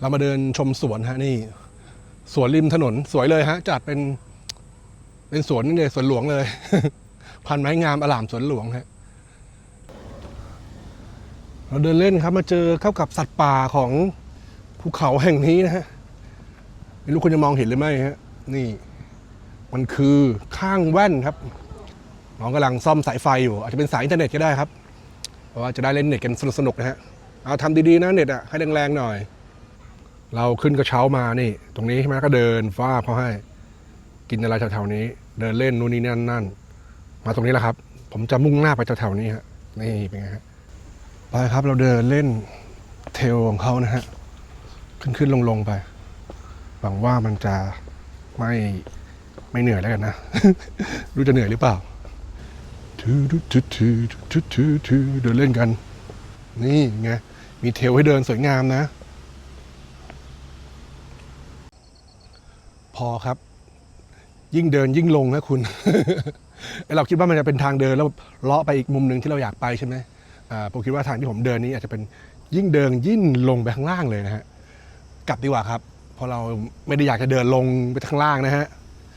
เรามาเดินชมสวนฮะนี่ สวนริมถนนสวยเลยฮะ จัดเป็น เป็นสวนนี่เลยสวนหลวงเลย พันไม้งามอลามสวนหลวงฮะเราเดินเล่นครับ มาเจอเข้ากับสัตว์ป่าของภูเขาแห่งนี้นะฮะไม่รู้คุณจะมองเห็นหรือไม่ฮะนี่ มันคือข้างแว่นครับน้องกำลังซ่อมสายไฟอยู่ อาจจะเป็นสายอินเทอร์เน็ตก็ได้ครับเพราะว่าจะได้เล่นเน็ตกันสนุกๆนะฮะเอาทำดีๆนะเน็ตอะให้แรงๆหน่อย เราขึ้นกระเช้ามานี่ ตรงนี้ใช่ไหมก็เดินฟ้าเขาให้ กินอะไรแถวๆนี้ เดินเล่นนู่นนี่นั่นนั่นมาตรงนี้แหละครับ ผมจะมุ่งหน้าไปแถวๆนี้ฮะนี่เป็นไงฮะไปครับเราเดินเล่นเทลของเขานะฮะขึ้นขึ้นลงลงๆไปหวังว่ามันจะไม่ไม่เหนื่อยแล้วกันนะรู้จะเหนื่อยหรือเปล่าทูทูทูทูทูทูทูเดินเล่นกัน นี่ไงมีเทลให้เดินสวยงามนะ อครับ ยิ่งเดินยิ่งลงนะคุณไอ้เราคิดว่ามันจะเป็นทางเดินแล้วเลาะไปอีกมุมหนึ่งที่เราอยากไปใช่ไหมผมคิดว่าทางที่ผมเดินนี้อาจจะเป็นยิ่งเดินยิ่งลงไปข้างล่างเลยนะฮะกลับดีกว่าครับเพราะเราไม่ได้อยากจะเดินลงไปข้างล่างนะฮะ